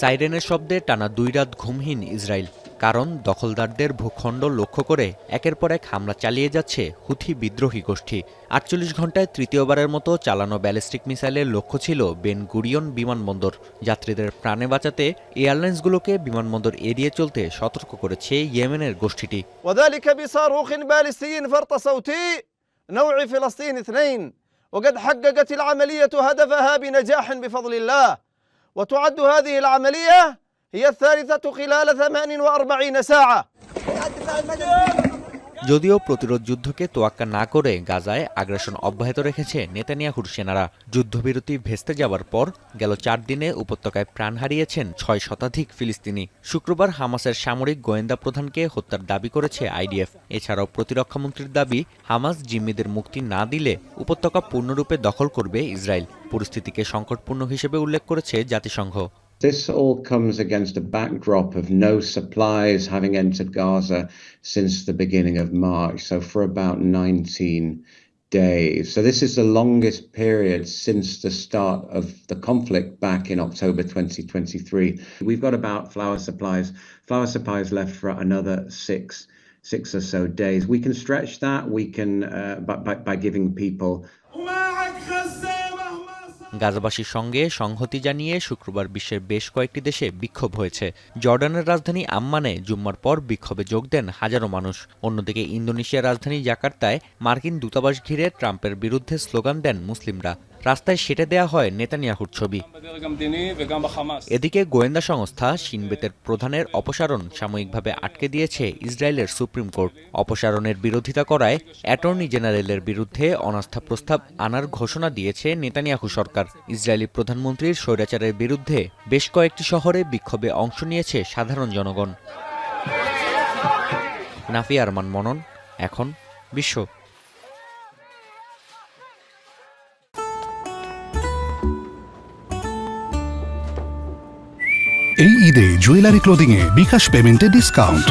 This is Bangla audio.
সাইরেনের শব্দে টানা দুই রাত ঘুমহীন ইসরায়েল কারণ দখলদারদের ভূখণ্ড লক্ষ্য করে একের পর এক হামলা চালিয়ে যাচ্ছে হুথি বিদ্রোহী গোষ্ঠী আটচল্লিশ ঘন্টায় তৃতীয়বারের মতো চালানো ব্যালিস্টিক মিসাইলের লক্ষ্য ছিল বেন গুরিয়ন বিমানবন্দর যাত্রীদের প্রাণে বাঁচাতে এয়ারলাইন্সগুলোকে বিমানবন্দর এড়িয়ে চলতে সতর্ক করেছে ইয়েমেনের গোষ্ঠীটি وذلك بصاروخ باليستي فرط صوتي نوع فلسطين اثنين وقد حققت العملية هدفها بنجاح بفضل الله وتعد هذه العملية هي الثالثة خلال 48 ساعة. যদিও প্রতিরোধ যুদ্ধকে তোয়াক্কা না করে গাজায় আগ্রাসন অব্যাহত রেখেছে নেতানিয়াহুর সেনারা। যুদ্ধবিরতি ভেস্তে যাওয়ার পর গেল চার দিনে উপত্যকায় প্রাণ হারিয়েছেন ছয় শতাধিক ফিলিস্তিনি। শুক্রবার হামাসের সামরিক গোয়েন্দা প্রধানকে হত্যার দাবি করেছে আইডিএফ। এছাড়াও প্রতিরক্ষামন্ত্রীর দাবি, হামাস জিম্মিদের মুক্তি না দিলে উপত্যকা পূর্ণরূপে দখল করবে ইসরায়েল। পরিস্থিতিকে সংকটপূর্ণ হিসেবে উল্লেখ করেছে জাতিসংঘ। This all comes against a backdrop of no supplies having entered Gaza since the beginning of March, so for about 19 days. So, this is the longest period since the start of the conflict back in October 2023. We've got about flower supplies, flower supplies left for another six. Six or so days. We can stretch that. We can uh, by, by, by giving people গাজাবাসীর সঙ্গে সংহতি জানিয়ে শুক্রবার বিশ্বের বেশ কয়েকটি দেশে বিক্ষোভ হয়েছে। জর্ডানের রাজধানী আম্মানে জুম্মার পর বিক্ষোভে যোগ দেন হাজারো মানুষ। অন্যদিকে ইন্দোনেশিয়ার রাজধানী জাকার্তায় মার্কিন দূতাবাস ঘিরে ট্রাম্পের বিরুদ্ধে স্লোগান দেন মুসলিমরা। রাস্তায় সেটে দেয়া হয় নেতানিয়াহুর ছবি। এদিকে গোয়েন্দা সংস্থা সিনবেতের প্রধানের অপসারণ সাময়িকভাবে আটকে দিয়েছে ইসরায়েলের সুপ্রিম কোর্ট। অপসারণের বিরোধিতা করায় অ্যাটর্নি জেনারেলের বিরুদ্ধে অনাস্থা প্রস্তাব আনার ঘোষণা দিয়েছে নেতানিয়াহু সরকার। ইসরায়েলি প্রধানমন্ত্রীর স্বৈরাচারের বিরুদ্ধে বেশ কয়েকটি শহরে বিক্ষোভে অংশ নিয়েছে সাধারণ জনগণ। নাফি আরমান মনন, এখন বিশ্ব এই ঈদে জুয়েলারি ক্লোদিং ক্লোদিংয়ে বিকাশ পেমেন্টে ডিসকাউন্ট।